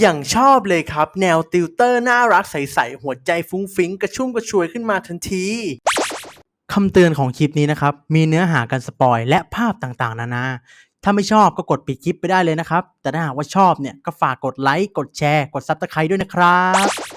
อย่างชอบเลยครับ แนวติวเตอร์น่ารักใสๆหัวใจฟุ้งฟิ้งกระชุ่มกระชวยขึ้นมาทันทีคำเตือนของคลิปนี้นะครับ มีเนื้อหาการสปอยและภาพต่างๆ นานา ถ้าไม่ชอบก็กดปิดคลิปไปได้เลยนะครับ แต่ถ้าหากว่าชอบเนี่ยก็ฝากกดไลค์กดแชร์ กดซับสไครต์ด้วยนะครับ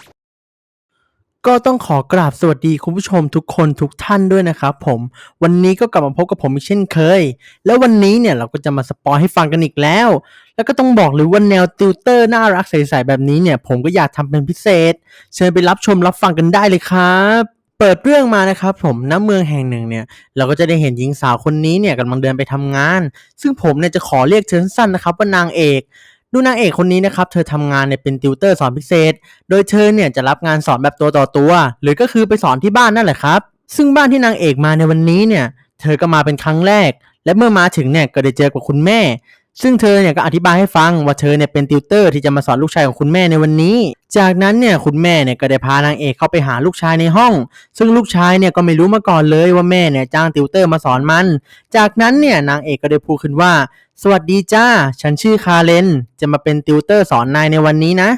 ก็ต้องขอกราบสวัสดีคุณผู้ชมทุกคนทุกท่านด้วยนะครับผมวันนี้ก็กลับมาพบกับผมอีกเช่นเคย แล้ววันนี้เนี่ยเราก็จะมาสปอยให้ฟังกันอีกแล้ว แล้วก็ต้องบอกเลยว่าแนวติวเตอร์น่ารักใสๆแบบนี้เนี่ย ผมก็อยากทำเป็นพิเศษ เชิญไปรับชมรับฟังกันได้เลยครับเปิดเรื่องมานะครับผมณเมืองแห่งหนึ่งเนี่ย เราก็จะได้เห็นหญิงสาวคนนี้เนี่ยกำลังเดินไปทำงาน ซึ่งผมเนี่ยจะขอเรียกเธอสั้นๆนะครับว่านางเอก ดูนางเอกคนนี้นะครับ เธอทำงานเนี่ยเป็นติวเตอร์สอนพิเศษ โดยเธอเนี่ยจะรับงานสอนแบบตัวต่อตัว หรือก็คือไปสอนที่บ้านนั่นแหละครับ ซึ่งบ้านที่นางเอกมาในวันนี้เนี่ย เธอก็มาเป็นครั้งแรก และเมื่อมาถึงเนี่ยก็ได้เจอกับคุณแม่ ซึ่งเธอเนี่ยก็อธิบายให้ฟังว่าเธอเนี่ยเป็นติวเตอร์ที่จะมาสอนลูกชายของคุณแม่ในวันนี้ จากนั้นเนี่ยคุณแม่เนี่ยก็ได้พานางเอกเข้าไปหาลูกชายในห้อง ซึ่งลูกชายเนี่ยก็ไม่รู้มาก่อนเลยว่าแม่เนี่ยจ้างติวเตอร์มาสอนมัน จากนั้นเนี่ยนางเอกก็ได้พูดขึ้นว่า สวัสดีจ้า ฉันชื่อคาเลน จะมาเป็นติวเตอร์สอนนายในวันนี้นะ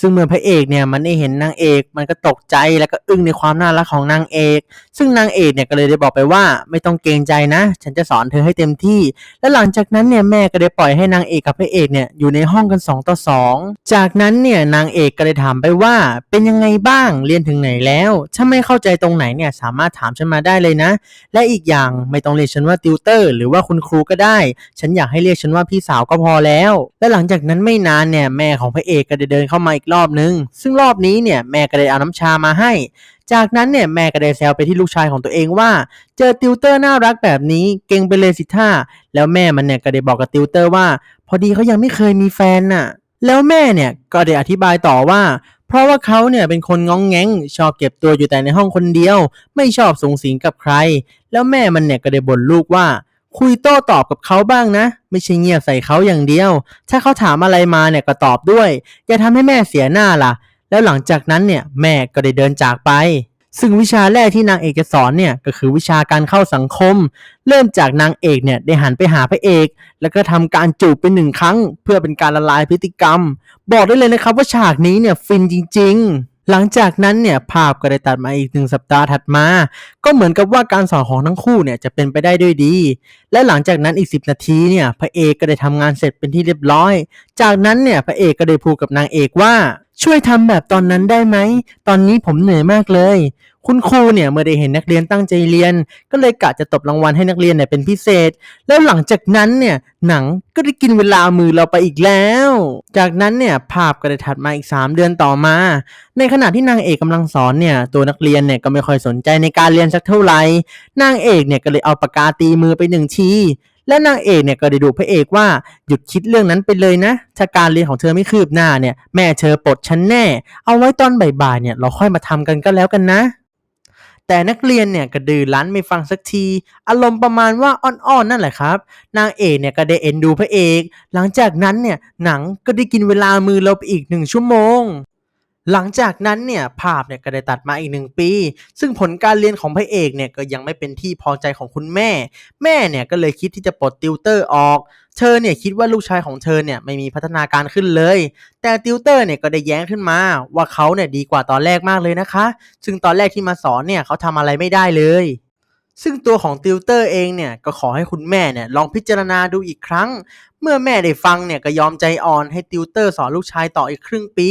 ซึ่งเมื่อพระเอกเนี่ยมันได้เห็นนางเอกมันก็ตกใจแล้วก็อึ้งในความน่ารักของนางเอก ซึ่งนางเอกเนี่ยก็เลยได้บอกไปว่าไม่ต้องเกรงใจนะ ฉันจะสอนเธอให้เต็มที่ และหลังจากนั้นเนี่ยแม่ก็ได้ปล่อยให้นางเอกกับพระเอกเนี่ยอยู่ในห้องกัน 2 ต่อ 2 จากนั้นเนี่ยนางเอกก็เลยถามไปว่า เป็นยังไงบ้างเรียนถึงไหนแล้ว ถ้าไม่เข้าใจตรงไหนเนี่ยสามารถถามฉันมาได้เลยนะ และอีกอย่างไม่ต้องเรียกฉันว่าติวเตอร์ หรือว่าคุณครูก็ได้ ฉันอยากให้เรียกฉันว่าพี่สาวก็พอแล้ว และหลังจากนั้นไม่นานเนี่ยแม่ของพระเอกก็ได้เดินเข้ามาอีกรอบนึง ซึ่งรอบนี้เนี่ยแม่ก็ได้เอาน้ำชามาให้ จากนั้นเนี่ยแม่ก็ได้แซวไปที่ลูกชายของตัวเองว่า เจอติวเตอร์น่ารักแบบนี้เก่งไปเลยสิท่าแล้วแม่มันเนี่ยก็ได้บอกกับติวเตอร์ว่า พอดีเขายังไม่เคยมีแฟนน่ะ แล้วแม่เนี่ยก็ได้อธิบายต่อว่าเพราะว่าเขาเนี่ยเป็นคนง้องแง้ง ชอบเก็บตัวอยู่แต่ในห้องคนเดียว ไม่ชอบสูงสิงกับใคร แล้วแม่มันเนี่ยก็ได้บ่นลูกว่า คุยโต้ตอบกับเขาบ้างนะ ไม่ใช่เงียบใส่เขาอย่างเดียว ถ้าเขาถามอะไรมาเนี่ยก็ตอบด้วย อย่าทำให้แม่เสียหน้าล่ะ แล้วหลังจากนั้นเนี่ยแม่ก็ได้เดินจากไป ซึ่งวิชาแรกที่นางเอกจะสอนเนี่ยก็คือวิชาการเข้าสังคม เริ่มจากนางเอกเนี่ยได้หันไปหาพระเอก แล้วก็ทำการจูบเป็นหนึ่งครั้ง เพื่อเป็นการละลายพฤติกรรม บอกได้เลยนะครับว่าฉากนี้เนี่ยฟินจริง ๆ หลังจากนั้นเนี่ยภาพก็ได้ตัดมาอีกหนึ่งสัปดาห์ถัดมา ก็เหมือนกับว่าการสอนของทั้งคู่เนี่ยจะเป็นไปได้ด้วยดี และหลังจากนั้นอีก 10 นาทีเนี่ยพระเอกก็ได้ทำงานเสร็จเป็นที่เรียบร้อย จากนั้นเนี่ยพระเอกก็ได้พูดกับนางเอกว่า ช่วยทำแบบตอนนั้นได้ไหม ตอนนี้ผมเหนื่อยมากเลย คุณครูเนี่ยเมื่อได้เห็นนักเรียนตั้งใจเรียน ก็เลยกะจะตบรางวัลให้นักเรียนเนี่ยเป็นพิเศษ แล้วหลังจากนั้นเนี่ยหนังก็ได้กินเวลามือเราไปอีกแล้ว จากนั้นเนี่ยภาพก็ได้ถัดมาอีก 3 เดือนต่อมา ในขณะที่นางเอกกำลังสอนเนี่ยตัวนักเรียนเนี่ยก็ไม่ค่อยสนใจในการเรียนสักเท่าไหร่นางเอกเนี่ยก็เลยเอาปากกาตีมือไปหนึ่งทีและนางเอกเนี่ยก็ได้ดูพระเอกว่าหยุดคิดเรื่องนั้นไปเลยนะ ถ้าการเรียนของเธอไม่คืบหน้าเนี่ยแม่เธอปลดฉันแน่ เอาไว้ตอนบ่ายๆเนี่ยเราค่อยมาทำกันก็แล้วกันนะ แต่นักเรียนเนี่ยกระดือรั้นไม่ฟังสักที อารมณ์ประมาณว่าอ่อนๆนั่นแหละครับ นางเอกเนี่ยก็ได้เอ็นดูพระเอก หลังจากนั้นเนี่ยหนังก็ได้กินเวลามือเราไปอีกหนึ่งชั่วโมง หลังจากนั้นเนี่ยภาพเนี่ยก็ได้ตัดมาอีกหนึ่งปี ซึ่งผลการเรียนของพระเอกเนี่ยก็ยังไม่เป็นที่พอใจของคุณแม่ แม่เนี่ยก็เลยคิดที่จะปลดติวเตอร์ออก เธอเนี่ยคิดว่าลูกชายของเธอเนี่ยไม่มีพัฒนาการขึ้นเลย แต่ติวเตอร์เนี่ยก็ได้แย้งขึ้นมาว่าเขาเนี่ยดีกว่าตอนแรกมากเลยนะคะ ซึ่งตอนแรกที่มาสอนเนี่ยเขาทำอะไรไม่ได้เลย ซึ่งตัวของติวเตอร์เองเนี่ยก็ขอให้คุณแม่เนี่ยลองพิจารณาดูอีกครั้ง เมื่อแม่ได้ฟังเนี่ยก็ยอมใจอ่อนให้ติวเตอร์สอนลูกชายต่ออีกครึ่งปี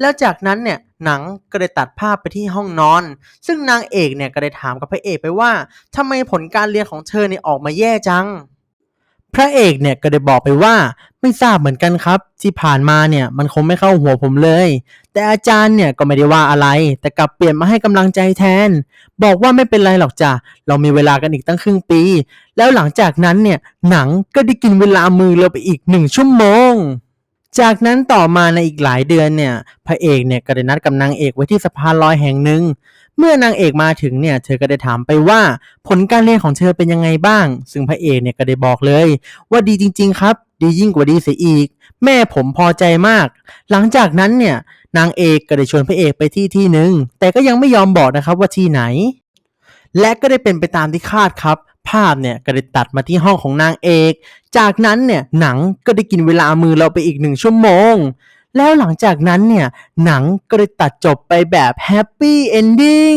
แล้วจากนั้นเนี่ยหนังก็ได้ตัดภาพไปที่ห้องนอน ซึ่งนางเอกเนี่ยก็ได้ถามกับพระเอกไปว่าทำไมผลการเรียนของเธอเนี่ยออกมาแย่จัง พระเอกเนี่ยก็ได้บอกไปว่าไม่ทราบเหมือนกันครับ ที่ผ่านมาเนี่ยมันคงไม่เข้าหัวผมเลย แต่อาจารย์เนี่ยก็ไม่ได้ว่าอะไร แต่กลับเปลี่ยนมาให้กำลังใจแทน บอกว่าไม่เป็นไรหรอกจ้ะเรามีเวลากันอีกตั้งครึ่งปี แล้วหลังจากนั้นเนี่ยหนังก็ได้กินเวลามือเราไปอีกหนึ่งชั่วโมงจากนั้นต่อมาในอีกหลายเดือนเนี่ย พระเอกเนี่ยก็ได้นัดกับนางเอกไว้ที่สะพานลอยแห่งหนึ่ง เมื่อนางเอกมาถึงเนี่ยเธอก็ได้ถามไปว่าผลการเรียนของเธอเป็นยังไงบ้าง ซึ่งพระเอกเนี่ยก็ได้บอกเลย ว่าดีจริง ๆ ครับ ดียิ่งกว่าดีเสียอีก แม่ผมพอใจมาก หลังจากนั้นเนี่ยนางเอกก็ได้ชวนพระเอกไปที่ที่หนึ่งแต่ก็ยังไม่ยอมบอกนะครับว่าที่ไหน และก็ได้เป็นไปตามที่คาดครับ ภาพเนี่ยก็ได้ตัดมาที่ห้องของนางเอก จากนั้นเนี่ยหนังก็ได้กินเวลามือเราไปอีกหนึ่งชั่วโมง แล้วหลังจากนั้นเนี่ย หนังก็ได้ตัดจบไปแบบแฮปปี้เอนดิ้ง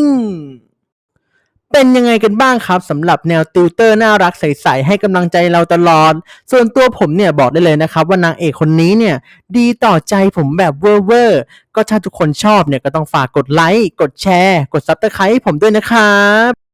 เป็นยังไงกันบ้างครับสำหรับแนวติวเตอร์น่ารักใสๆให้กำลังใจเราตลอด ส่วนตัวผมเนี่ยบอกได้เลยนะครับ ว่านางเอกคนนี้เนี่ย ดีต่อใจผมแบบเวอร์เวอร์ก็ถ้าทุกคนชอบเนี่ยก็ต้องฝากกดไลค์กดแชร์ กดซับสไครต์ให้ผมด้วยนะครับ